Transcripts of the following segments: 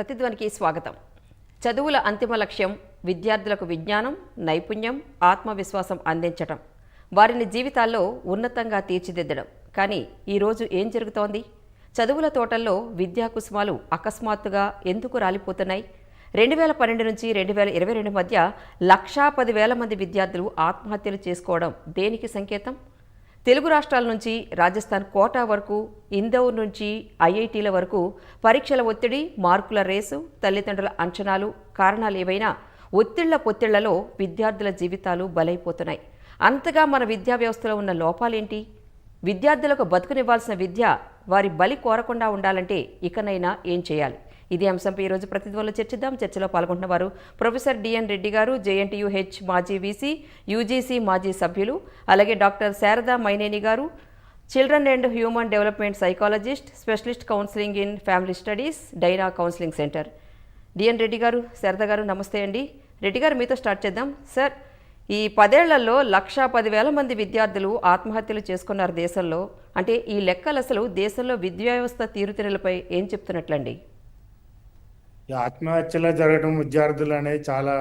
ప్రతిధ్వనికి స్వాగతం. చదువుల అంతిమ లక్ష్యం విద్యార్థులకు విజ్ఞానం నైపుణ్యం ఆత్మవిశ్వాసం అందించటం. వారిని జీవితాల్లో ఉన్నతంగా తీర్చిదిద్దడం. కానీ ఈరోజు ఏం జరుగుతోంది? చదువుల తోటల్లో విద్యాకుసుమాలు అకస్మాత్తుగా ఎందుకు రాలిపోతున్నాయి? రెండు వేల పన్నెండు నుంచి రెండు వేల ఇరవై రెండు మధ్య లక్షా పదివేల మంది విద్యార్థులు ఆత్మహత్యలు చేసుకోవడం దేనికి సంకేతం? తెలుగు రాష్ట్రాల నుంచి రాజస్థాన్ కోటా వరకు ఇందోర్ నుంచి ఐఐటీల వరకు పరీక్షల ఒత్తిడి మార్కుల రేసు తల్లిదండ్రుల అంచనాలు కారణాలు ఏవైనా ఒత్తిళ్ళ పొత్తిళ్ళలో విద్యార్థుల జీవితాలు బలైపోతున్నాయి. అంతగా మన విద్యా వ్యవస్థలో ఉన్న లోపాలేంటి? విద్యార్థులకు బతుకునివ్వాల్సిన విద్య వారి బలి కోరకుండా ఉండాలంటే ఇకనైనా ఏం చేయాలి? ఇదే అంశంపై ఈరోజు ప్రతిధ్వనిలో చర్చిద్దాం. చర్చలో పాల్గొంటున్న వారు ప్రొఫెసర్ డిఎన్ రెడ్డి గారు జేఎన్టీయూహెచ్ మాజీ వీసీ యూజీసీ మాజీ సభ్యులు అలాగే doctor Sharada Maineni garu children and human development psychologist specialist counselling in family studies Dyna counselling centre. DN Reddy garu Sharada గారు నమస్తే అండి. రెడ్డి గారు మీతో స్టార్ట్ చేద్దాం. సార్ ఈ పదేళ్ళలో లక్షా పదివేల మంది విద్యార్థులు ఆత్మహత్యలు చేసుకున్నారు దేశంలో. అంటే ఈ లెక్కలు అసలు దేశంలో విద్యా వ్యవస్థ తీరుతెన్నులపై ఏం చెప్తున్నట్లండి? ఆత్మహత్యలు జరగడం విద్యార్థులు అనేది చాలా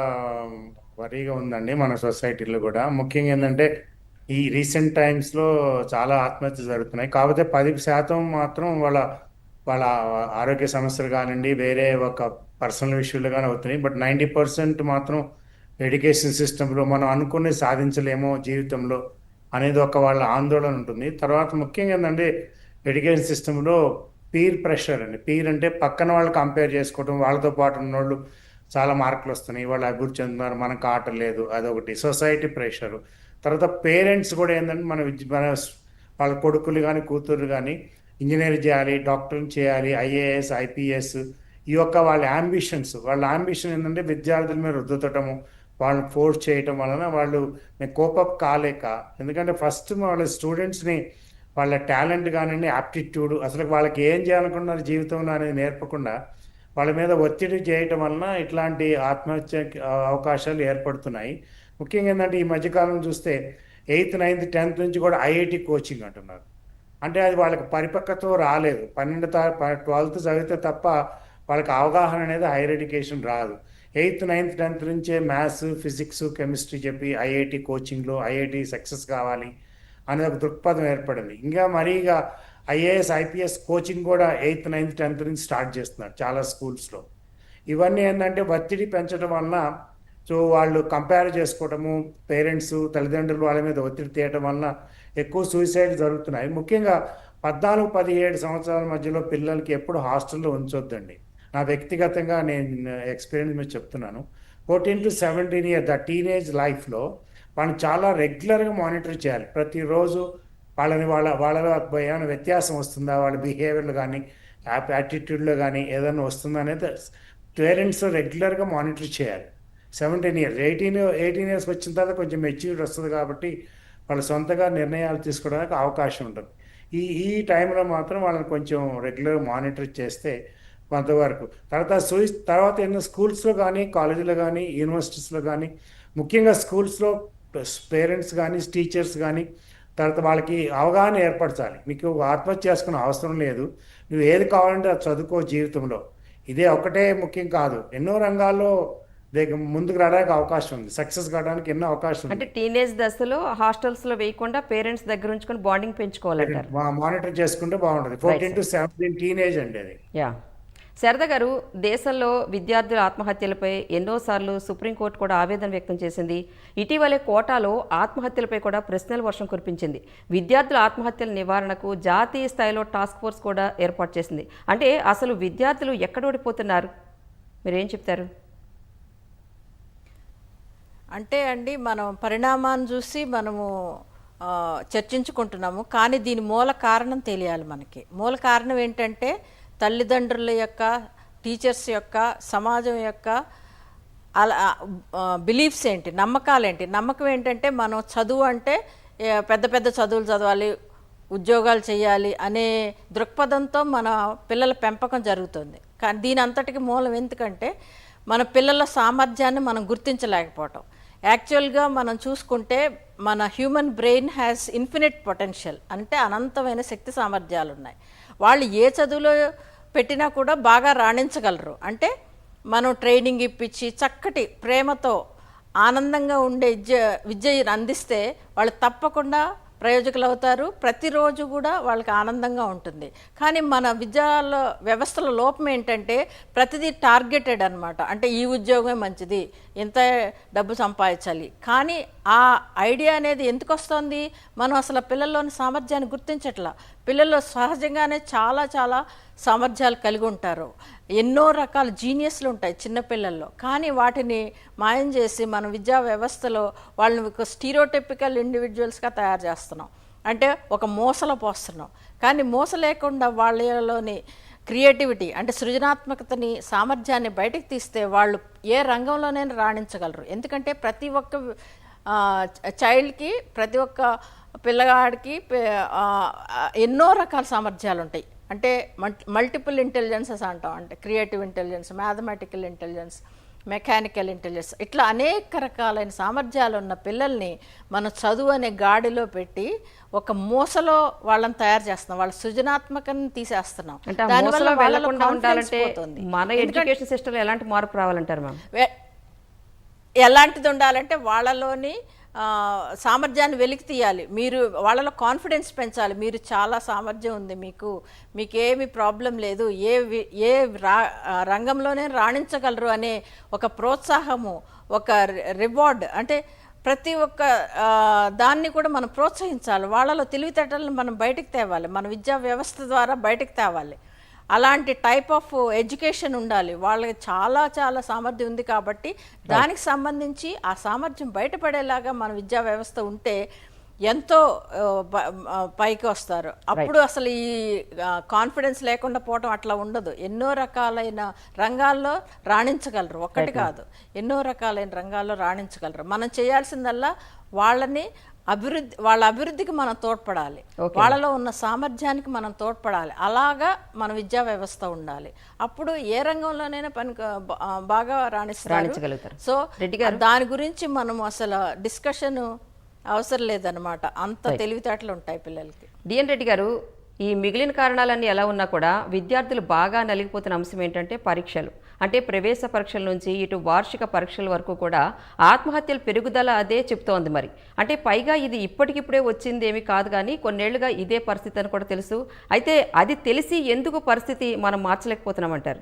వరీగా ఉందండి మన సొసైటీలో కూడా. ముఖ్యంగా ఏంటంటే ఈ రీసెంట్ టైమ్స్లో చాలా ఆత్మహత్య జరుగుతున్నాయి. కాకపోతే పది శాతం మాత్రం వాళ్ళ వాళ్ళ ఆరోగ్య సమస్యలు కానివ్వండి వేరే ఒక పర్సనల్ ఇష్యూలు కానీ అవుతున్నాయి. బట్ నైంటీ పర్సెంట్ మాత్రం ఎడ్యుకేషన్ సిస్టంలో మనం అనుకుని సాధించలేమో జీవితంలో అనేది ఒక వాళ్ళ ఆందోళన ఉంటుంది. తర్వాత ముఖ్యంగా ఏంటంటే ఎడ్యుకేషన్ సిస్టంలో పీర్ ప్రెషర్ అండి. పీర్ అంటే పక్కన వాళ్ళు కంపేర్ చేసుకోవడం వాళ్ళతో పాటు ఉన్నోళ్ళు చాలా మార్కులు వస్తున్నాయి. వాళ్ళు అభివృద్ధి చెందుతున్నారు మనకు ఆట లేదు అదొకటి. Society pressure. తర్వాత పేరెంట్స్ కూడా ఏంటంటే మన విద్య- మన వాళ్ళ కొడుకులు కానీ కూతురు కానీ ఇంజనీర్ చేయాలి డాక్టర్ చేయాలి ఐఏఎస్ ఐపీఎస్ ఈ యొక్క వాళ్ళ అంబిషన్స్ వాళ్ళ అంబిషన్ ఏంటంటే విద్యార్థుల మీద రుద్దుతటము వాళ్ళని ఫోర్స్ చేయటం వలన వాళ్ళు కోపప్ కాలేక ఎందుకంటే ఫస్ట్ వాళ్ళ స్టూడెంట్స్ని వాళ్ళ టాలెంట్ కానివ్వండి యాప్టిట్యూడ్ అసలు వాళ్ళకి ఏం చేయాలనుకున్నారు జీవితంలో అనేది నేర్పకుండా వాళ్ళ మీద ఒత్తిడి చేయటం వలన ఇట్లాంటి ఆత్మహత్య అవకాశాలు ఏర్పడుతున్నాయి. ముఖ్యంగా ఏంటంటే ఈ మధ్యకాలం చూస్తే ఎయిత్ నైన్త్ టెన్త్ నుంచి కూడా ఐఐటి కోచింగ్ అంటున్నారు. అంటే అది వాళ్ళకి పరిపక్వత రాలేదు. పన్నెండు ట్వెల్త్ చదివితే తప్ప వాళ్ళకి అవగాహన అనేది హైయర్ ఎడ్యుకేషన్ రాదు. ఎయిత్ నైన్త్ టెన్త్ నుంచే మ్యాథ్స్ ఫిజిక్స్ కెమిస్ట్రీ చెప్పి ఐఐటి కోచింగ్లో ఐఐటి సక్సెస్ కావాలి. అనేది ఒక దృక్పథం ఏర్పడింది. ఇంకా మరీగా ఐఏఎస్ ఐపీఎస్ కోచింగ్ కూడా ఎయిత్ నైన్త్ టెన్త్ నుంచి స్టార్ట్ చేస్తున్నారు చాలా స్కూల్స్లో. ఇవన్నీ ఏంటంటే ఒత్తిడి పెంచడం వలన సో వాళ్ళు కంపేర్ చేసుకోవటము పేరెంట్స్ తల్లిదండ్రులు వాళ్ళ మీద ఒత్తిడి తీయటం వలన ఎక్కువ సూసైడ్ జరుగుతున్నాయి. ముఖ్యంగా పద్నాలుగు పదిహేడు సంవత్సరాల మధ్యలో పిల్లలకి ఎప్పుడు హాస్టల్లో ఉంచొద్దండి. నా వ్యక్తిగతంగా నేను ఎక్స్పీరియన్స్ మీద చెప్తున్నాను. Fourteen to seventeen year the teenage లైఫ్లో వాళ్ళని చాలా రెగ్యులర్గా మానిటర్ చేయాలి. ప్రతిరోజు వాళ్ళని వాళ్ళ వాళ్ళలో ఏమైనా వ్యత్యాసం వస్తుందా? వాళ్ళ బిహేవియర్లు కానీ యాటిట్యూడ్లో కానీ ఏదైనా వస్తుందా అనేది పేరెంట్స్ రెగ్యులర్గా మానిటర్ చేయాలి. Seventeen years eighteen eighteen years వచ్చిన తర్వాత కొంచెం మెచ్యూరిటీ వస్తుంది కాబట్టి వాళ్ళు సొంతగా నిర్ణయాలు తీసుకోవడానికి అవకాశం ఉంటుంది. ఈ ఈ టైంలో మాత్రం వాళ్ళని కొంచెం రెగ్యులర్ మానిటర్ చేస్తే కొంతవరకు. తర్వాత సూయి తర్వాత ఎన్నో స్కూల్స్లో కానీ కాలేజీలో కానీ యూనివర్సిటీస్లో కానీ ముఖ్యంగా స్కూల్స్లో పేరెంట్స్ కానీ టీచర్స్ కానీ తర్వాత వాళ్ళకి అవగాహన ఏర్పరచాలి. మీకు ఆత్మహత్య చేసుకునే అవసరం లేదు. నువ్వు ఏది కావాలంటే అది చదువుకో జీవితంలో. ఇదే ఒకటే ముఖ్యం కాదు. ఎన్నో రంగాల్లో ముందుకు రావడానికి అవకాశం ఉంది. సక్సెస్ కావడానికి ఎన్నో అవకాశం ఉంది. అంటే టీనేజ్ దశలో హాస్టల్స్లో వేయకుండా పేరెంట్స్ దగ్గర ఉంచుకొని బాండింగ్ పెంచుకోవాలంటారు. మా- మానిటర్ చేసుకుంటే బాగుంటుంది. ఫోర్టీన్ టు సెవెంటీన్ టీనేజ్ అండి అది. యా శారద గారు దేశంలో విద్యార్థుల ఆత్మహత్యలపై ఎన్నోసార్లు సుప్రీంకోర్టు కూడా ఆవేదన వ్యక్తం చేసింది. ఇటీవలే కోటాలో ఆత్మహత్యలపై కూడా ప్రశ్నల వర్షం కురిపించింది. విద్యార్థుల ఆత్మహత్యల నివారణకు జాతీయ స్థాయిలో టాస్క్ ఫోర్స్ కూడా ఏర్పాటు చేసింది. అంటే అసలు విద్యార్థులు ఎక్కడ ఓడిపోతున్నారు? మీరేం చెప్తారు? అంటే అండి మనం పరిణామాన్ని చూసి మనము చర్చించుకుంటున్నాము. కానీ దీని మూల కారణం తెలియాలి మనకి. మూల కారణం ఏంటంటే తల్లిదండ్రుల యొక్క టీచర్స్ యొక్క సమాజం యొక్క అలా బిలీఫ్స్ ఏంటి నమ్మకాలు ఏంటి? నమ్మకం ఏంటంటే మనం చదువు అంటే పెద్ద పెద్ద చదువులు చదవాలి ఉద్యోగాలు చేయాలి అనే దృక్పథంతో మన పిల్లల పెంపకం జరుగుతుంది. కానీ దీని అంతటికి మూలం ఎందుకంటే మన పిల్లల సామర్థ్యాన్ని మనం గుర్తించలేకపోవటం. యాక్చువల్గా మనం చూసుకుంటే మన human brain has infinite potential అంటే అనంతమైన శక్తి సామర్థ్యాలు ఉన్నాయి వాళ్ళు ఏ చదువులో పెట్టినా కూడా బాగా రాణించగలరు. అంటే మనం ట్రైనింగ్ ఇప్పించి చక్కటి ప్రేమతో ఆనందంగా ఉండే విద్య విద్య అందిస్తే వాళ్ళు తప్పకుండా ప్రయోజకులు అవుతారు. ప్రతిరోజు కూడా వాళ్ళకి ఆనందంగా ఉంటుంది. కానీ మన విద్యాలో వ్యవస్థల లోపం ఏంటంటే ప్రతిదీ టార్గెటెడ్ అనమాట అంటే ఈ ఉద్యోగమే మంచిది ఇంత డబ్బు సంపాదించాలి. కానీ ఆ ఐడియా అనేది ఎందుకు వస్తుంది? మనం అసలు పిల్లల్లోని సామర్థ్యాన్ని గుర్తించట్లా. పిల్లలు సహజంగానే చాలా చాలా సామర్థ్యాలు కలిగి ఉంటారు. ఎన్నో రకాల జీనియస్లు ఉంటాయి చిన్నపిల్లల్లో కానీ వాటిని మాయం చేసి మన విద్యా వ్యవస్థలో వాళ్ళని ఒక స్టీరోటెపికల్ ఇండివిజువల్స్గా తయారు చేస్తున్నాం. అంటే ఒక మూసల పోస్తున్నాం. కానీ మూస లేకుండా వాళ్ళలోని క్రియేటివిటీ అంటే సృజనాత్మకతని సామర్థ్యాన్ని బయటకు తీస్తే వాళ్ళు ఏ రంగంలోనైనా రాణించగలరు. ఎందుకంటే ప్రతి ఒక్క చైల్డ్కి ప్రతి ఒక్క పిల్లగాడికి ఎన్నో రకాల సామర్థ్యాలు ఉంటాయి. అంటే మల్టిపుల్ ఇంటెలిజెన్సెస్ అంటాం. అంటే creative intelligence mathematical intelligence mechanical intelligence ఇట్లా అనేక రకాలైన సామర్థ్యాలు ఉన్న పిల్లల్ని మనం చదువు అనే గాడిలో పెట్టి ఒక మూసలో వాళ్ళని తయారు చేస్తున్నాం. వాళ్ళ సృజనాత్మకని తీసేస్తున్నాం. దానివల్ల ఉండాలంటే. మన ఎడ్యుకేషన్ సిస్టంలో ఎలాంటి మార్పు రావాలంటారు మ్యామ్? ఎలాంటిది ఉండాలంటే వాళ్ళలోని సామర్థ్యాన్ని వెలికి తీయాలి. మీరు వాళ్ళలో కాన్ఫిడెన్స్ పెంచాలి. మీరు చాలా సామర్థ్యం ఉంది మీకు. మీకు ఏమి ప్రాబ్లం లేదు. ఏ ఏ రా రంగంలోనే రాణించగలరు అనే ఒక ప్రోత్సాహము ఒక రివార్డ్ అంటే ప్రతి ఒక్క దాన్ని కూడా మనం ప్రోత్సహించాలి. వాళ్ళలో తెలివితేటలను మనం బయటకు తేవాలి. మన విద్యా వ్యవస్థ ద్వారా బయటకు తేవాలి. అలాంటి టైప్ ఆఫ్ ఎడ్యుకేషన్ ఉండాలి. వాళ్ళకి చాలా చాలా సామర్థ్యం ఉంది కాబట్టి దానికి సంబంధించి ఆ సామర్థ్యం బయటపడేలాగా మన విద్యా వ్యవస్థ ఉంటే ఎంతో పైకి వస్తారు. అప్పుడు అసలు ఈ కాన్ఫిడెన్స్ లేకుండా పోవటం అట్లా ఉండదు. ఎన్నో రకాలైన రంగాల్లో రాణించగలరు. ఒక్కటి కాదు. ఎన్నో రకాలైన రంగాల్లో రాణించగలరు. మనం చేయాల్సిందల్లా వాళ్ళని అభివృద్ధి వాళ్ళ అభివృద్ధికి మనం తోడ్పడాలి. వాళ్ళలో ఉన్న సామర్థ్యానికి మనం తోడ్పడాలి. అలాగా మన విద్యా వ్యవస్థ ఉండాలి. అప్పుడు ఏ రంగంలోనైనా పని బాగా రాణిస్తారు. రాణించగలుగుతారు. సో రెడ్డి గారు. దాని గురించి మనం అసలు డిస్కషన్ అవసరం లేదనమాట అంత తెలివితేటలు ఉంటాయి పిల్లలకి. డిఎన్ రెడ్డి గారు ఈ మిగిలిన కారణాలన్నీ ఎలా ఉన్నా కూడా విద్యార్థులు బాగా నలిగిపోతున్న అంశం ఏంటంటే పరీక్షలు. అంటే ప్రవేశ పరీక్షల నుంచి ఇటు వార్షిక పరీక్షల వరకు కూడా ఆత్మహత్యల పెరుగుదల అదే చెప్తోంది మరి. అంటే పైగా ఇది ఇప్పటికిప్పుడే వచ్చిందేమీ కాదు కానీ కొన్నేళ్ళుగా ఇదే పరిస్థితి అని కూడా తెలుసు. అయితే అది తెలిసి ఎందుకు పరిస్థితి మనం మార్చలేకపోతున్నామంటారు?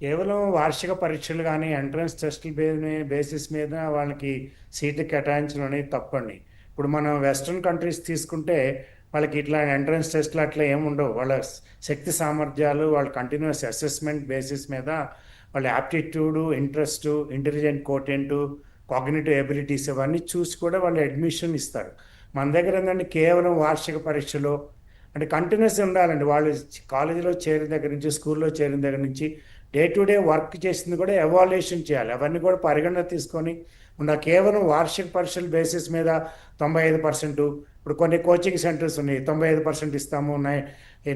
కేవలం వార్షిక పరీక్షలు కానీ ఎంట్రన్స్ టెస్టుల బే- బేసిస్ మీద వాళ్ళకి సీట్లు కేటాయించడం అనేది తప్పండి. ఇప్పుడు మనం వెస్ట్రన్ కంట్రీస్ తీసుకుంటే వాళ్ళకి ఇట్లా ఎంట్రన్స్ టెస్ట్లు అట్లా ఏముండవు వాళ్ళ శక్తి సామర్థ్యాలు వాళ్ళ కంటిన్యూస్ అసెస్మెంట్ బేసిస్ మీద వాళ్ళ aptitude interest intelligent quotient cognitive abilities ఇవన్నీ చూసి కూడా వాళ్ళు అడ్మిషన్ ఇస్తారు. మన దగ్గర ఏంటంటే కేవలం వార్షిక పరీక్షలో అంటే కంటిన్యూస్ ఉండాలండి. వాళ్ళు కాలేజీలో చేరిన దగ్గర నుంచి స్కూల్లో చేరిన దగ్గర నుంచి డే టు డే వర్క్ చేసింది కూడా ఎవాల్యుయేషన్ చేయాలి. అవన్నీ కూడా పరిగణన తీసుకొని ఉన్న కేవలం వార్షిక పరీక్షల బేసిస్ మీద తొంభై ఐదు పర్సెంట్ ఇప్పుడు కొన్ని కోచింగ్ సెంటర్స్ ఉన్నాయి తొంభై ఐదు పర్సెంట్ ఇస్తాము నై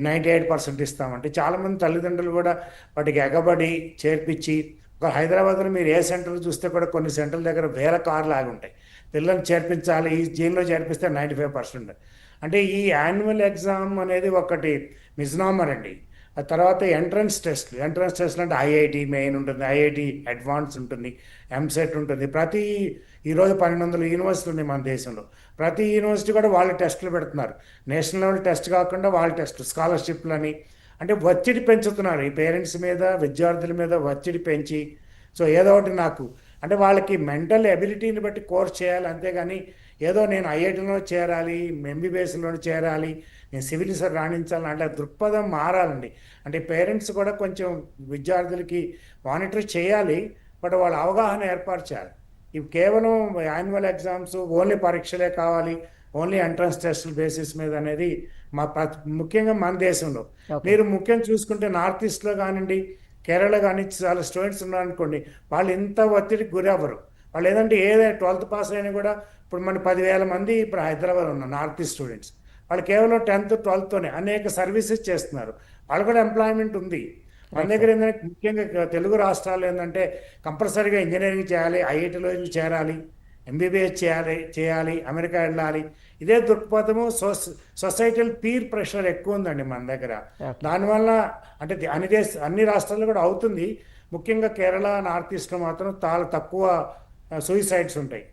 నైంటీ ఎయిట్ పర్సెంట్ ఇస్తాము. అంటే చాలామంది తల్లిదండ్రులు కూడా వాటికి ఎగబడి చేర్పించి ఒక హైదరాబాద్లో మీరు ఏ సెంటర్ చూస్తే కూడా కొన్ని సెంటర్ల దగ్గర వేరే కార్లు ఆగి ఉంటాయి. పిల్లల్ని చేర్పించాలి ఈ జీన్లో చేర్పిస్తే నైంటీ ఫైవ్ పర్సెంట్. అంటే ఈ యాన్యువల్ ఎగ్జామ్ అనేది ఒకటి మిజ్నామర్ అండి ఆ తర్వాత ఎంట్రన్స్ టెస్ట్లు. ఎంట్రన్స్ టెస్ట్లు అంటే ఐఐటి మెయిన్ ఉంటుంది ఐఐటి అడ్వాన్స్ ఉంటుంది ఎంసెట్ ఉంటుంది. ప్రతి ఈరోజు పన్నెండు వందల యూనివర్సిటీలు ఉన్నాయి మన దేశంలో. ప్రతి యూనివర్సిటీ కూడా వాళ్ళు టెస్టులు పెడుతున్నారు. నేషనల్ లెవెల్ టెస్ట్ కాకుండా వాళ్ళ టెస్ట్ స్కాలర్షిప్లని. అంటే ఒత్తిడి పెంచుతున్నారు. ఈ పేరెంట్స్ మీద విద్యార్థుల మీద ఒత్తిడి పెంచి. సో ఏదో ఒకటి నాకు. అంటే వాళ్ళకి మెంటల్ ఎబిలిటీని బట్టి కోర్స్ చేయాలి అంతేగాని ఏదో నేను ఐఐటీలో చేరాలి ఎంబీబీఎస్లో చేరాలి నేను సివిల్ సర్ రాణించాలి అంటే దృక్పథం మారాలండి. అంటే పేరెంట్స్ కూడా కొంచెం విద్యార్థులకి మానిటర్ చేయాలి బట్ వాళ్ళ అవగాహన ఏర్పాటు చేయాలి. ఇవి కేవలం యాన్యువల్ ఎగ్జామ్స్ ఓన్లీ పరీక్షలే కావాలి ఓన్లీ ఎంట్రన్స్ టెస్టుల బేసిస్ మీద అనేది మా ప్ర- ముఖ్యంగా మన దేశంలో. మీరు ముఖ్యం చూసుకుంటే నార్త్ ఈస్ట్లో కానివ్వండి కేరళ కానీ చాలా స్టూడెంట్స్ ఉన్నారనుకోండి వాళ్ళు ఇంత ఒత్తిడికి గురి అవ్వరు వాళ్ళు ఏదంటే ఏదైనా ట్వెల్త్ పాస్ అయినా కూడా ఇప్పుడు మన పదివేల మంది ఇప్పుడు హైదరాబాద్ ఉన్నారు నార్త్ ఈస్ట్ స్టూడెంట్స్. వాళ్ళు కేవలం టెన్త్ ట్వెల్త్తోనే అనేక సర్వీసెస్ చేస్తున్నారు. వాళ్ళు కూడా ఎంప్లాయ్మెంట్ ఉంది. మన దగ్గర ఏంటంటే ముఖ్యంగా తెలుగు రాష్ట్రాలు ఏంటంటే కంపల్సరీగా ఇంజనీరింగ్ చేయాలి ఐఐటీలో చేరాలి ఎంబీబీఎస్ చేయాలి చేయాలి అమెరికా వెళ్ళాలి. ఇదే దృక్పథము సోస్ సొసైటల్ పీర్ ప్రెషర్ ఎక్కువ ఉందండి మన దగ్గర. దానివల్ల అంటే అన్ని దేశ అన్ని రాష్ట్రాల్లో కూడా అవుతుంది. ముఖ్యంగా కేరళ నార్త్ ఈస్ట్లో మాత్రం చాలా తక్కువ సూయిసైడ్స్ ఉంటాయి.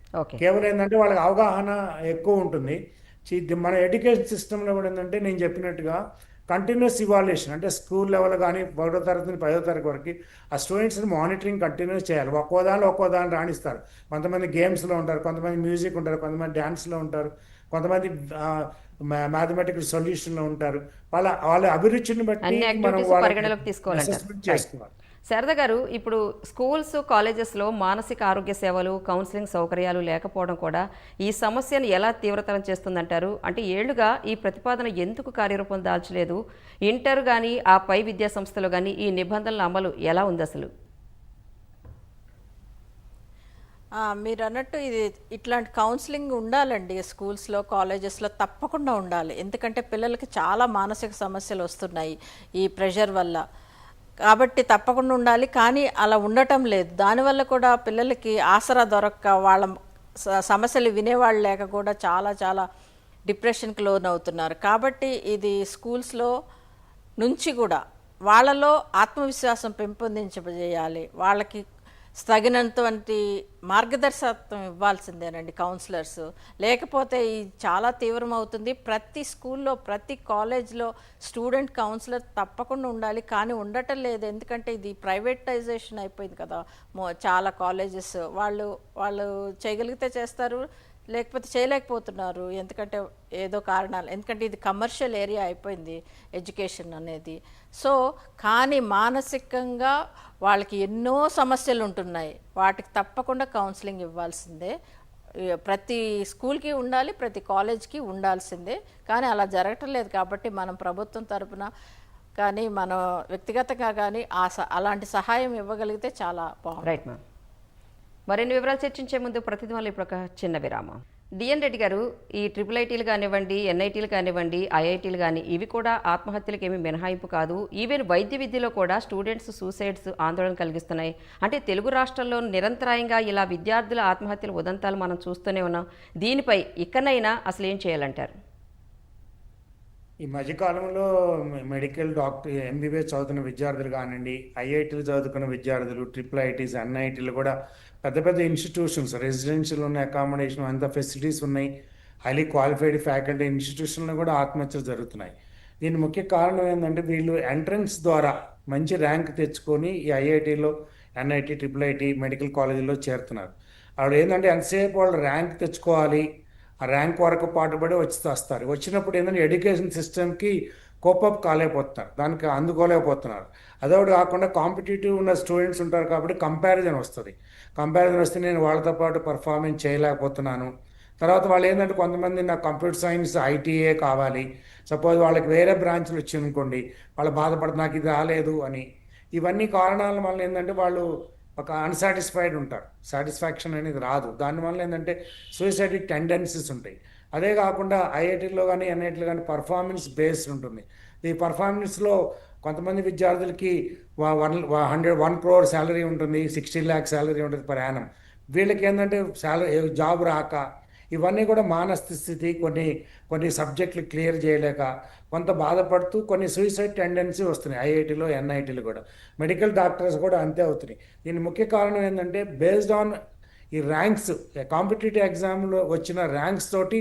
కేవలం ఏంటంటే వాళ్ళకి అవగాహన ఎక్కువ ఉంటుంది. మన ఎడ్యుకేషన్ సిస్టంలో కూడా ఏంటంటే నేను చెప్పినట్టుగా కంటిన్యూస్ ఇవాల్యుయేషన్ అంటే స్కూల్ లెవెల్ కానీ ఒకటో తరగతి నుంచి పదో తరగతి వరకు ఆ స్టూడెంట్స్ని మానిటరింగ్ కంటిన్యూస్ చేయాలి. ఒక్కో దానిలో ఒక్కో దాన్ని రాణిస్తారు. కొంతమంది గేమ్స్లో ఉంటారు కొంతమంది మ్యూజిక్ ఉంటారు కొంతమంది డ్యాన్స్లో ఉంటారు కొంతమంది మ్యాథమెటికల్ సొల్యూషన్లో ఉంటారు. వాళ్ళ వాళ్ళ అభిరుచిని బట్టి మనం వాళ్ళకి Right. చేసుకోవాలి. శారద గారు ఇప్పుడు స్కూల్స్ కాలేజెస్లో మానసిక ఆరోగ్య సేవలు కౌన్సిలింగ్ సౌకర్యాలు లేకపోవడం కూడా ఈ సమస్యను ఎలా తీవ్రతరం చేస్తుందంటారు? అంటే ఏళ్ళుగా ఈ ప్రతిపాదన ఎందుకు కార్యరూపం దాల్చలేదు? ఇంటర్ కానీ ఆ పై విద్యా సంస్థలు కానీ ఈ నిబంధనల అమలు ఎలా ఉంది అసలు? మీరు అన్నట్టు ఇది ఇట్లాంటి కౌన్సిలింగ్ ఉండాలండి. స్కూల్స్లో కాలేజెస్లో తప్పకుండా ఉండాలి. ఎందుకంటే పిల్లలకి చాలా మానసిక సమస్యలు వస్తున్నాయి ఈ ప్రెషర్ వల్ల. కాబట్టి తప్పకుండా ఉండాలి. కానీ అలా ఉండటం లేదు. దానివల్ల కూడా పిల్లలకి ఆసరా దొరక్క వాళ్ళ స- సమస్యలు వినేవాళ్ళు లేక కూడా చాలా చాలా డిప్రెషన్కి లోన్ అవుతున్నారు కాబట్టి ఇది స్కూల్స్లో నుంచి కూడా వాళ్ళలో ఆత్మవిశ్వాసం పెంపొందించజేయాలి వాళ్ళకి తగినంతవంటి మార్గదర్శకత్వం ఇవ్వాల్సిందేనండి కౌన్సిలర్స్. లేకపోతే ఇది చాలా తీవ్రం అవుతుంది ప్రతి స్కూల్లో ప్రతి కాలేజ్లో స్టూడెంట్ కౌన్సిలర్ తప్పకుండా ఉండాలి. కానీ ఉండటం లేదు. ఎందుకంటే ఇది ప్రైవేటైజేషన్ అయిపోయింది కదా. చాలా కాలేజెస్ వాళ్ళు వాళ్ళు చేయగలిగితే చేస్తారు. లేకపోతే చేయలేకపోతున్నారు. ఎందుకంటే ఏదో కారణాలు. ఎందుకంటే ఇది కమర్షియల్ ఏరియా అయిపోయింది ఎడ్యుకేషన్ అనేది. సో కానీ మానసికంగా వాళ్ళకి ఎన్నో సమస్యలు ఉంటున్నాయి. వాటికి తప్పకుండా కౌన్సిలింగ్ ఇవ్వాల్సిందే. ప్రతి స్కూల్కి ఉండాలి ప్రతి కాలేజ్కి ఉండాల్సిందే. కానీ అలా జరగటం లేదు కాబట్టి మనం ప్రభుత్వం తరపున కానీ మనం వ్యక్తిగతంగా కానీ ఆ స- అలాంటి సహాయం ఇవ్వగలిగితే చాలా బాగుంటుంది. రైట్ మ్యామ్ మరిన్ని వివరాలు చర్చించే ముందు ప్రతిదిన ఇప్పుడు ఒక చిన్న విరామం. డిఎన్ రెడ్డి గారు ఈ ట్రిపుల్ ఐటీలు కానివ్వండి ఎన్ఐటీలు కానివ్వండి ఐఐటీలు కానీ ఇవి కూడా ఆత్మహత్యలకు ఏమి మినహాయింపు కాదు. ఈవెన్ వైద్య విద్యలో కూడా స్టూడెంట్స్ సూసైడ్స్ ఆందోళన కలిగిస్తున్నాయి. అంటే తెలుగు రాష్ట్రాల్లో నిరంతరాయంగా ఇలా విద్యార్థుల ఆత్మహత్యల ఉదంతాలు మనం చూస్తూనే ఉన్నాం. దీనిపై ఇకనైనా అసలు ఏం చేయాలంటారు? ఈ మధ్యకాలంలో మెడికల్ డాక్టర్ ఎంబీబీఎస్ చదువుతున్న విద్యార్థులు కానివ్వండి ఐఐటీలు చదువుకున్న విద్యార్థులు ట్రిపుల్ ఐటీస్ ఎన్ఐటీలు కూడా పెద్ద పెద్ద ఇన్స్టిట్యూషన్స్ రెసిడెన్షియల్ ఉన్నాయి అకామిడేషన్ అంత ఫెసిలిటీస్ ఉన్నాయి. హైలీ క్వాలిఫైడ్ ఫ్యాకల్టీ ఇన్స్టిట్యూషన్లో కూడా ఆత్మహత్యలు జరుగుతున్నాయి. దీని ముఖ్య కారణం ఏంటంటే వీళ్ళు ఎంట్రన్స్ ద్వారా మంచి ర్యాంక్ తెచ్చుకొని ఈ ఐఐటీలో ఎన్ఐటి ట్రిపుల్ ఐటీ మెడికల్ కాలేజీలో చేరుతున్నారు. ఆవిడ ఏంటంటే ఎంతసేపు వాళ్ళు ర్యాంక్ తెచ్చుకోవాలి ఆ ర్యాంక్ వరకు పాటుపడి వచ్చి వస్తారు వచ్చినప్పుడు ఏంటంటే ఎడ్యుకేషన్ సిస్టమ్కి కోపప్ కాలేకపోతున్నారు. దానికి అందుకోలేకపోతున్నారు. అదొకటి కాకుండా కాంపిటేటివ్ ఉన్న స్టూడెంట్స్ ఉంటారు కాబట్టి కంపారిజన్ వస్తుంది. కంపారిజన్ వస్తే నేను వాళ్ళతో పాటు పర్ఫార్మెన్స్ చేయలేకపోతున్నాను. తర్వాత వాళ్ళు ఏంటంటే కొంతమంది నాకు కంప్యూటర్ సైన్స్ ఐటీఏ కావాలి. సపోజ్ వాళ్ళకి వేరే బ్రాంచ్లు వచ్చిందనుకోండి వాళ్ళు బాధపడుతున్నారు నాకు ఇది రాలేదు అని. ఇవన్నీ కారణాల వల్ల ఏంటంటే వాళ్ళు ఒక అన్సాటిస్ఫైడ్ ఉంటారు. సాటిస్ఫాక్షన్ అనేది రాదు. దానివల్ల ఏంటంటే సూసైడ్ టెండెన్సీస్ ఉంటాయి. అదే కాకుండా ఐఐటీలో కానీ ఎన్ఐటీలో కానీ పర్ఫార్మెన్స్ బేస్డ్ ఉంటుంది. ఈ పర్ఫార్మెన్స్లో కొంతమంది విద్యార్థులకి one hundred one crore salary ఉంటుంది సిక్స్టీ ల్యాక్ శాలరీ ఉంటుంది పర్ యానం వీళ్ళకి ఏంటంటే శాలరీ జాబ్ రాక ఇవన్నీ కూడా మానస్థితి స్థితి కొన్ని కొన్ని సబ్జెక్టులు క్లియర్ చేయలేక కొంత బాధపడుతూ కొన్ని సూసైడ్ టెండెన్సీ వస్తున్నాయి ఐఐటీలో ఎన్ఐటీలు కూడా. మెడికల్ డాక్టర్స్ కూడా అంతే అవుతున్నాయి. దీని ముఖ్య కారణం ఏంటంటే బేస్డ్ ఆన్ ఈ ర్యాంక్స్ కాంపిటేటివ్ ఎగ్జామ్లో వచ్చిన ర్యాంక్స్ తోటి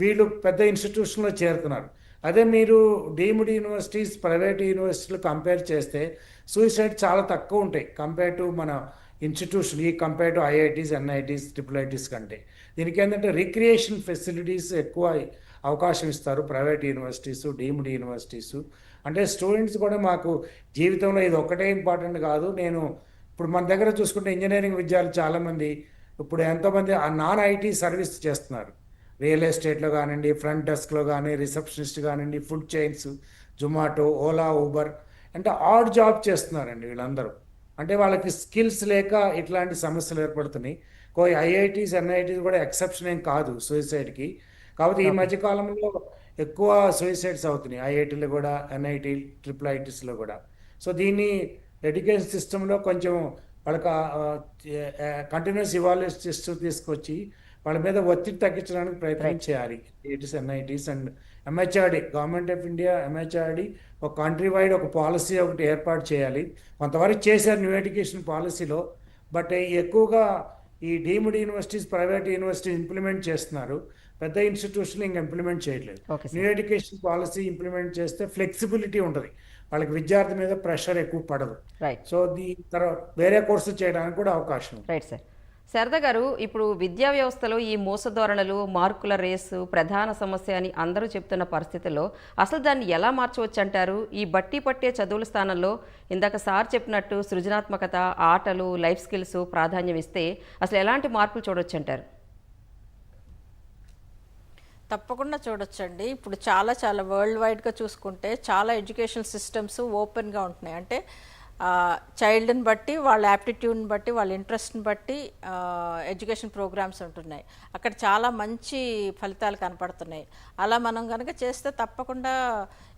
వీళ్ళు పెద్ద ఇన్స్టిట్యూషన్లో చేరుతున్నారు. అదే మీరు డీమ్డ్ యూనివర్సిటీస్ ప్రైవేట్ యూనివర్సిటీలు కంపేర్ చేస్తే సూసైడ్ చాలా తక్కువ ఉంటాయి కంపేర్ టు మన ఇన్స్టిట్యూషన్ ఈ compare to IITs NITs triple ITs కంటే. దీనికి ఏంటంటే రిక్రియేషన్ ఫెసిలిటీస్ ఎక్కువ అవకాశం ఇస్తారు ప్రైవేట్ యూనివర్సిటీస్ డీమ్డ్ యూనివర్సిటీస్. అంటే స్టూడెంట్స్ కూడా మాకు జీవితంలో ఇది ఒకటే ఇంపార్టెంట్ కాదు. నేను ఇప్పుడు మన దగ్గర చూసుకుంటే ఇంజనీరింగ్ విద్యార్థులు చాలామంది ఇప్పుడు ఎంతోమంది ఆ నాన్ ఐటీ సర్వీస్ చేస్తున్నారు. రియల్ ఎస్టేట్లో కానివ్వండి ఫ్రంట్ డెస్క్లో కానీ రిసెప్షనిస్ట్ కానివ్వండి food chains Zomato Ola Uber అంటే ఆడ్ జాబ్ చేస్తున్నారండి వీళ్ళందరూ. అంటే వాళ్ళకి స్కిల్స్ లేక ఇట్లాంటి సమస్యలు ఏర్పడుతున్నాయి. కో ఐఐటీస్ ఎన్ఐటీస్ కూడా ఎక్సెప్షన్ ఏం కాదు సూసైడ్కి. కాబట్టి ఈ మధ్య కాలంలో ఎక్కువ సూసైడ్స్ అవుతున్నాయి ఐఐటీలో కూడా ఎన్ఐటీ ట్రిపుల్ ఐటీస్లో కూడా. సో దీన్ని ఎడ్యుకేషన్ సిస్టంలో కొంచెం వాళ్ళకి కంటిన్యూస్ ఇవాల్యుయేట్ చేస్తూ తీసుకొచ్చి వాళ్ళ మీద ఒత్తిడి తగ్గించడానికి ప్రయత్నం చేయాలి. IITs NITs and MHRD government of India MHRD ఒక కంట్రీ వైడ్ ఒక పాలసీ ఒకటి ఏర్పాటు చేయాలి. కొంతవరకు చేశారు న్యూ ఎడ్యుకేషన్ పాలసీలో బట్ ఎక్కువగా ఈ deemed universities private universities implement చేస్తున్నారు. పెద్ద ఇన్స్టిట్యూషన్ ఇంకా ఇంప్లిమెంట్ చేయట్లేదు. న్యూ ఎడ్యుకేషన్ పాలసీ ఇంప్లిమెంట్ చేస్తే ఫ్లెక్సిబిలిటీ ఉంటుంది. వాళ్ళకి విద్యార్థి మీద ప్రెషర్ ఎక్కువ పడదు. రైట్ సో దీ తర్వాత వేరే కోర్సు చేయడానికి కూడా అవకాశం. రైట్ సార్ శారద గారు ఇప్పుడు విద్యా వ్యవస్థలో ఈ మోసధోరణులు మార్కుల రేసు ప్రధాన సమస్య అని అందరూ చెప్తున్న పరిస్థితుల్లో అసలు దాన్ని ఎలా మార్చవచ్చు అంటారు ఈ బట్టి పట్టే చదువుల స్థానంలో ఇందాక సార్ చెప్పినట్టు సృజనాత్మకత ఆటలు లైఫ్ స్కిల్స్ ప్రాధాన్యం ఇస్తే అసలు ఎలాంటి మార్పులు చూడొచ్చు అంటారు తప్పకుండా చూడొచ్చండి. ఇప్పుడు చాలా చాలా వరల్డ్ వైడ్గా చూసుకుంటే చాలా ఎడ్యుకేషన్ సిస్టమ్స్ ఓపెన్గా ఉంటున్నాయి. అంటే చైల్డ్ని బట్టి వాళ్ళ యాప్టిట్యూడ్ని బట్టి వాళ్ళ ఇంట్రెస్ట్ని బట్టి ఎడ్యుకేషన్ ప్రోగ్రామ్స్ ఉంటున్నాయి. అక్కడ చాలా మంచి ఫలితాలు కనపడుతున్నాయి. అలా మనం కనుక చేస్తే తప్పకుండా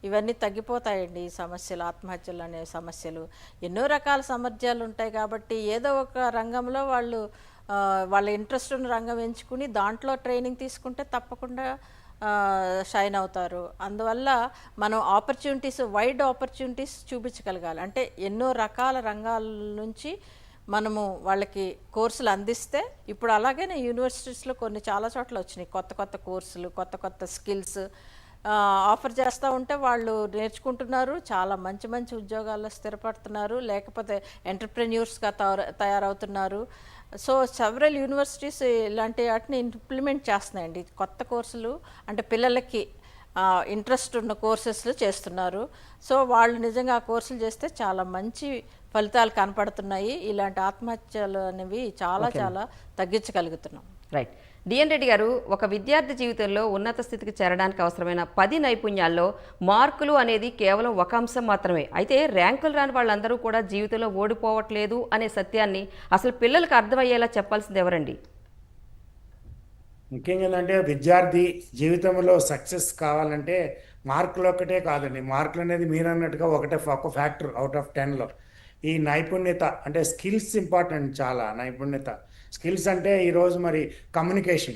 ఇవన్నీ తగ్గిపోతాయండి ఈ సమస్యలు ఆత్మహత్యలు అనే సమస్యలు. ఎన్నో రకాల సామర్థ్యాలు ఉంటాయి కాబట్టి ఏదో ఒక రంగంలో వాళ్ళు వాళ్ళ ఇంట్రెస్ట్ ఉన్న రంగం ఎంచుకుని దాంట్లో ట్రైనింగ్ తీసుకుంటే తప్పకుండా షైన్ అవుతారు. అందువల్ల మనం ఆపర్చునిటీస్ వైడ్ ఆపర్చునిటీస్ చూపించగలగాలి. అంటే ఎన్నో రకాల రంగాల నుంచి మనము వాళ్ళకి కోర్సులు అందిస్తే ఇప్పుడు అలాగనే యూనివర్సిటీస్లో కొన్ని చాలా చోట్ల వచ్చినాయి. కొత్త కొత్త కోర్సులు కొత్త కొత్త స్కిల్స్ ఆఫర్ చేస్తూ ఉంటే వాళ్ళు నేర్చుకుంటున్నారు. చాలా మంచి మంచి ఉద్యోగాల్లో స్థిరపడుతున్నారు. లేకపోతే ఎంటర్ప్రెన్యూర్స్గా తయారవుతున్నారు. సో సెవరల్ యూనివర్సిటీస్ ఇలాంటి వాటిని ఇంప్లిమెంట్ చేస్తున్నాయండి. కొత్త కోర్సులు అంటే పిల్లలకి ఇంట్రెస్ట్ ఉన్న కోర్సెస్లు చేస్తున్నారు. సో వాళ్ళు నిజంగా ఆ కోర్సులు చేస్తే చాలా మంచి ఫలితాలు కనపడుతున్నాయి. ఇలాంటి ఆత్మహత్యలు అనేవి చాలా చాలా తగ్గించగలుగుతున్నాం. రైట్ డిఎన్ రెడ్డి గారు ఒక విద్యార్థి జీవితంలో ఉన్నత స్థితికి చేరడానికి అవసరమైన పది నైపుణ్యాల్లో మార్కులు అనేది కేవలం ఒక అంశం మాత్రమే. అయితే ర్యాంకులు రాని వాళ్ళందరూ కూడా జీవితంలో ఓడిపోవట్లేదు అనే సత్యాన్ని అసలు పిల్లలకు అర్థమయ్యేలా చెప్పాల్సింది ఎవరండి? ముఖ్యంగా ఏంటంటే విద్యార్థి జీవితంలో సక్సెస్ కావాలంటే మార్కులు ఒక్కటే కాదండి. మార్కులు అనేది మీరు అన్నట్టుగా ఒకటే ఒక ఫ్యాక్టర్ అవుట్ ఆఫ్ టెన్లో. ఈ నైపుణ్యత అంటే స్కిల్స్ ఇంపార్టెంట్ చాలా నైపుణ్యత. స్కిల్స్ అంటే ఈరోజు మరి కమ్యూనికేషన్.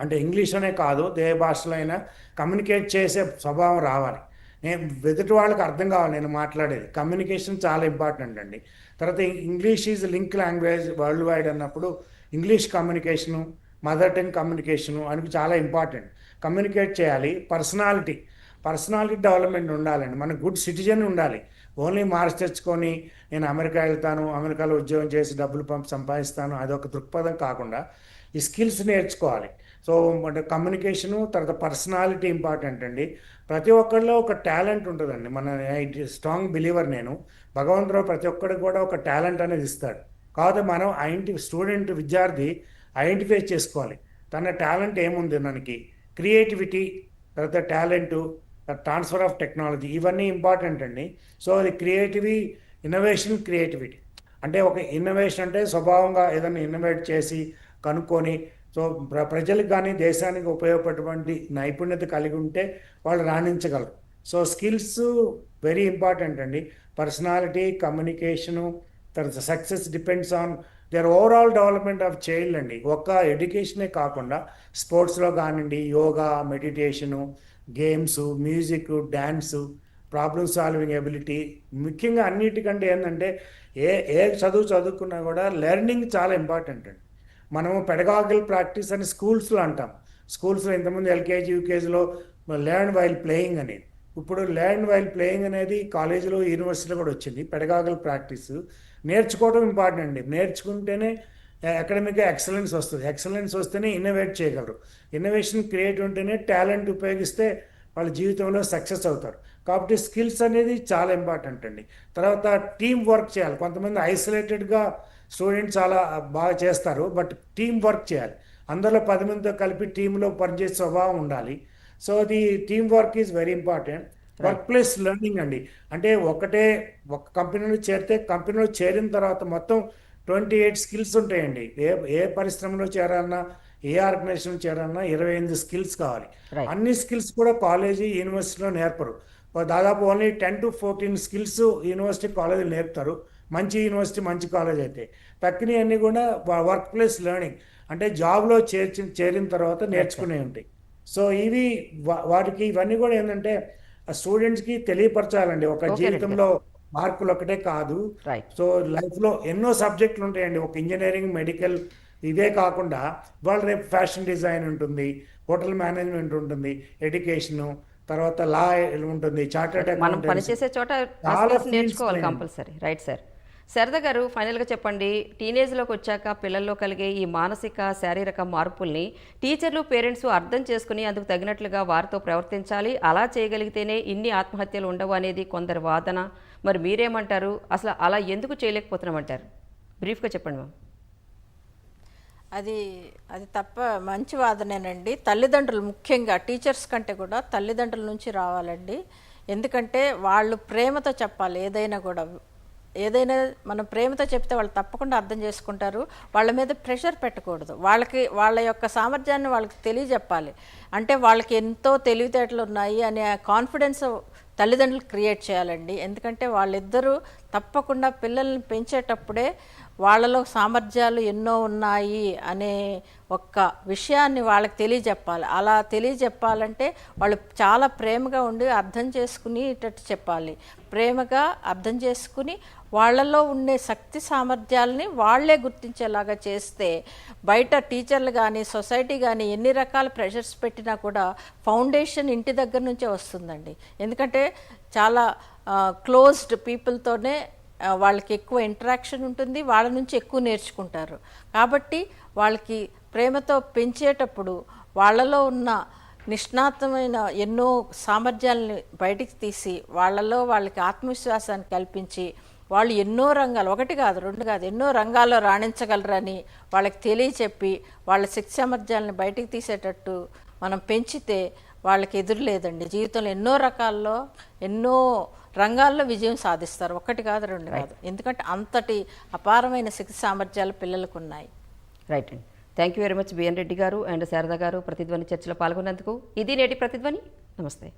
అంటే ఇంగ్లీష్ అనే కాదు ఏ భాషలో అయినా కమ్యూనికేట్ చేసే స్వభావం రావాలి. నేను ఎదుటి వాళ్ళకి అర్థం కావాలి నేను మాట్లాడేది. కమ్యూనికేషన్ చాలా ఇంపార్టెంట్ అండి. తర్వాత English is link language world wide అన్నప్పుడు English communication mother tongue communication అని చాలా ఇంపార్టెంట్. కమ్యూనికేట్ చేయాలి. పర్సనాలిటీ. పర్సనాలిటీ డెవలప్మెంట్ ఉండాలండి. మన గుడ్ సిటిజన్ ఉండాలి. ఓన్లీ మార్క్స్ తెచ్చుకొని నేను అమెరికా వెళ్తాను అమెరికాలో ఉద్యోగం చేసి డబ్బులు పంపి సంపాదిస్తాను అదొక దృక్పథం కాకుండా ఈ స్కిల్స్ నేర్చుకోవాలి. సో అంటే కమ్యూనికేషను తర్వాత పర్సనాలిటీ ఇంపార్టెంట్ అండి. ప్రతి ఒక్కరిలో ఒక టాలెంట్ ఉంటుందండి. మన స్ట్రాంగ్ బిలీవర్ నేను భగవంతుడు ప్రతి ఒక్కరికి కూడా ఒక టాలెంట్ అనేది ఇస్తాడు. కాకపోతే మనం ఐడెంటి స్టూడెంట్ విద్యార్థి ఐడెంటిఫై చేసుకోవాలి. తన టాలెంట్ ఏముంది మనకి? క్రియేటివిటీ తర్వాత టాలెంటు ట్రాన్స్ఫర్ ఆఫ్ టెక్నాలజీ ఇవన్నీ ఇంపార్టెంట్ అండి. సో అది క్రియేటివి ఇన్నోవేషన్ క్రియేటివిటీ. అంటే ఒక ఇన్నోవేషన్ అంటే స్వభావంగా ఏదైనా ఇన్నోవేట్ చేసి కనుక్కొని సో ప్ర ప్రజలకు కానీ దేశానికి ఉపయోగపడేటువంటి నైపుణ్యత కలిగి ఉంటే వాళ్ళు రాణించగలరు. సో స్కిల్స్ వెరీ ఇంపార్టెంట్ అండి. పర్సనాలిటీ కమ్యూనికేషను తర్వాత success depends on their overall development of child అండి ఒక్క ఎడ్యుకేషనే కాకుండా స్పోర్ట్స్లో కానివ్వండి yoga meditation games music dance problem solving ability ముఖ్యంగా అన్నిటికంటే ఏంటంటే ఏ ఏ చదువు చదువుకున్నా కూడా లెర్నింగ్ చాలా ఇంపార్టెంట్ అండి. మనము పెడగాగిల్ ప్రాక్టీస్ అని స్కూల్స్లో అంటాం. స్కూల్స్లో ఇంతకుముందు ఎల్కేజీ యూకేజీలో లెర్న్ వైల్ ప్లేయింగ్ అనేది ఇప్పుడు ల్యాండ్ వైల్ ప్లేయింగ్ అనేది కాలేజీలో యూనివర్సిటీలో కూడా వచ్చింది. పెడగాగల్ ప్రాక్టీస్ నేర్చుకోవడం ఇంపార్టెంట్ అండి. నేర్చుకుంటేనే అకాడమిక్ ఎక్సలెన్స్ వస్తుంది. ఎక్సలెన్స్ వస్తేనే ఇన్నోవేట్ చేయగలరు. ఇన్నోవేషన్ క్రియేట్ ఉంటేనే టాలెంట్ ఉపయోగిస్తే వాళ్ళ జీవితంలో సక్సెస్ అవుతారు. కాబట్టి స్కిల్స్ అనేది చాలా ఇంపార్టెంట్ అండి. తర్వాత టీం వర్క్ చేయాలి. కొంతమంది ఐసోలేటెడ్గా స్టూడెంట్ చాలా బాగా చేస్తారు. బట్ టీం వర్క్ చేయాలి. అందరిలో పది మందితో కలిపి టీంలో పనిచేసే స్వభావం ఉండాలి. So the team work is very important work place learning అండి. అంటే ఒకటే ఒక కంపెనీలో చేరితే కంపెనీలో చేరిన తర్వాత మొత్తం ట్వంటీ ఎయిట్ స్కిల్స్ ఉంటాయండి. ఏ ఏ పరిశ్రమలో చేరాలన్నా ఏ ఆర్గనైజేషన్ చేరాలన్నా ఇరవై ఎనిమిది స్కిల్స్ కావాలి. అన్ని స్కిల్స్ కూడా కాలేజీ యూనివర్సిటీలో నేర్పరు. దాదాపు only ten to fourteen skills university కాలేజీలు నేర్పుతారు. మంచి యూనివర్సిటీ మంచి కాలేజ్ అయితే. తక్కినవి అన్నీ కూడా వర్క్ ప్లేస్ లెర్నింగ్ అంటే జాబ్లో చేర్చి చేరిన తర్వాత నేర్చుకునే ఉంటాయి. సో ఇవి వాటికి ఇవన్నీ కూడా ఏంటంటే స్టూడెంట్స్కి తెలియపరచాలండి. ఒక జీవితంలో మార్కులు ఒకటే కాదు. సో లైఫ్లో ఎన్నో సబ్జెక్టులు ఉంటాయండి. ఒక ఇంజనీరింగ్ మెడికల్ ఇవే కాకుండా ఇవాళ రేపు ఫ్యాషన్ డిజైన్ ఉంటుంది హోటల్ మేనేజ్మెంట్ ఉంటుంది ఎడ్యుకేషన్ తర్వాత లా ఉంటుంది చార్టర్డ్ మనం అకౌంటెంట్స్. పనిచేసే చోట ఆ చాలా నేర్చుకోవాలి. కంపల్సరీ. Right sir. శారద గారు ఫైనల్గా చెప్పండి. టీనేజ్లోకి వచ్చాక పిల్లల్లో కలిగే ఈ మానసిక శారీరక మార్పుల్ని టీచర్లు పేరెంట్స్ అర్థం చేసుకుని అందుకు తగినట్లుగా వారితో ప్రవర్తించాలి. అలా చేయగలిగితేనే ఇన్ని ఆత్మహత్యలు ఉండవు అనేది కొందరు వాదన. మరి మీరేమంటారు? అసలు అలా ఎందుకు చేయలేకపోతున్నామంటారు? బ్రీఫ్గా చెప్పండి మ్యామ్ అది అది తప్ప మంచి వాదనేనండి. తల్లిదండ్రులు ముఖ్యంగా టీచర్స్ కంటే కూడా తల్లిదండ్రుల నుంచి రావాలండి. ఎందుకంటే వాళ్ళు ప్రేమతో చెప్పాలి ఏదైనా కూడా. ఏదైనా మనం ప్రేమతో చెప్తే వాళ్ళు తప్పకుండా అర్థం చేసుకుంటారు. వాళ్ళ మీద ప్రెషర్ పెట్టకూడదు. వాళ్ళకి వాళ్ళ యొక్క సామర్థ్యాన్ని వాళ్ళకి తెలియజెప్పాలి. అంటే వాళ్ళకి ఎంతో తెలివితేటలు ఉన్నాయి అనే కాన్ఫిడెన్స్ తల్లిదండ్రులు క్రియేట్ చేయాలండి. ఎందుకంటే వాళ్ళిద్దరూ తప్పకుండా పిల్లల్ని పెంచేటప్పుడే వాళ్ళలో సామర్థ్యాలు ఎన్నో ఉన్నాయి అనే ఒక్క విషయాన్ని వాళ్ళకి తెలియజెప్పాలి. అలా తెలియజెప్పాలంటే వాళ్ళు చాలా ప్రేమగా ఉండి అర్థం చేసుకునేటట్టు చెప్పాలి. ప్రేమగా అర్థం చేసుకుని వాళ్ళలో ఉండే శక్తి సామర్థ్యాలని వాళ్ళే గుర్తించేలాగా చేస్తే బయట టీచర్లు కానీ సొసైటీ కానీ ఎన్ని రకాల ప్రెషర్స్ పెట్టినా కూడా ఫౌండేషన్ ఇంటి దగ్గర నుంచే వస్తుందండి. ఎందుకంటే చాలా క్లోజ్డ్ పీపుల్తోనే వాళ్ళకి ఎక్కువ ఇంటరాక్షన్ ఉంటుంది వాళ్ళ నుంచి ఎక్కువ నేర్చుకుంటారు. కాబట్టి వాళ్ళకి ప్రేమతో పెంచేటప్పుడు వాళ్ళలో ఉన్న నిష్ణాతమైన ఎన్నో సామర్థ్యాలని బయటికి తీసి వాళ్ళలో వాళ్ళకి ఆత్మవిశ్వాసాన్ని కల్పించి వాళ్ళు ఎన్నో రంగాలు ఒకటి కాదు రెండు కాదు ఎన్నో రంగాల్లో రాణించగలరని వాళ్ళకి తెలియచెప్పి వాళ్ళ శక్తి సామర్థ్యాలను బయటికి తీసేటట్టు మనం పెంచితే వాళ్ళకి ఎదురు లేదండి. జీవితంలో ఎన్నో రకాల్లో ఎన్నో రంగాల్లో విజయం సాధిస్తారు. ఒకటి కాదు రెండు కాదు. ఎందుకంటే అంతటి అపారమైన శక్తి సామర్థ్యాలు పిల్లలకు ఉన్నాయి రైట్ అండి thank you very much BN Reddy garu and Sharada గారు ప్రతిధ్వని చర్చలో పాల్గొన్నందుకు. ఇది నేటి ప్రతిధ్వని. నమస్తే.